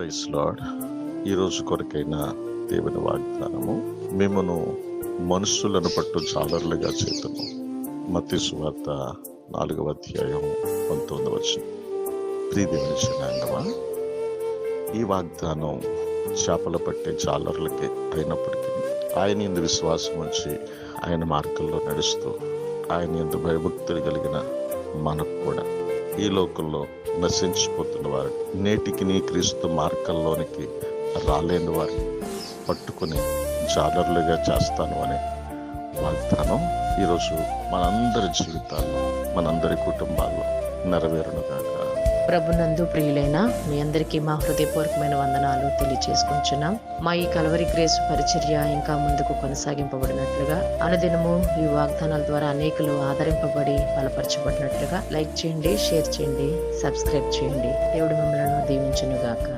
Price lord ఈరోజు కొరకైన దేవుని వాగ్దానము మిమ్మను మనుషులను పట్టు జాలర్లుగా చేతము మత్తి సువార్త నాలుగవ అధ్యాయం పంతొమ్మిది వచ్చిన ప్రీదేవుని జనాంగమా ఈ వాగ్దానం చేపలు పట్టే జాలర్లకి అయినప్పటికీ ఆయన ఇందు విశ్వాసం ఉంచి ఆయన మార్గంలో నడుస్తూ ఆయన ఇందు భయభక్తులు కలిగిన మనకు కూడా ఈ లోకంలో నశించిపోతున్న వారు. నేటికి నీ క్రీస్తు మార్గంలోనికి రాలేని వారిని పట్టుకుని జాలర్లుగా చేస్తాను అనే వాగ్దానం ఈరోజు మనందరి జీవితాల్లో మనందరి కుటుంబాల్లో నెరవేరును కాక ప్రభునందు ప్రియులైన మీ అందరికీ మా హృదయపూర్వకమైన వందనాలు తెలియచేసుకుంటున్నాం. మా ఈ కలవరి గ్రేస్ పరిచర్య ఇంకా ముందుకు కొనసాగింపబడినట్లుగా అనుదినము ఈ వాగ్దానాల ద్వారా అనేకులు ఆదరింపబడి బలపరచబడినట్లుగా లైక్ చేయండి షేర్ చేయండి సబ్స్క్రైబ్ చేయండి. దేవుడు మిమ్మల్ని దీవించును గాక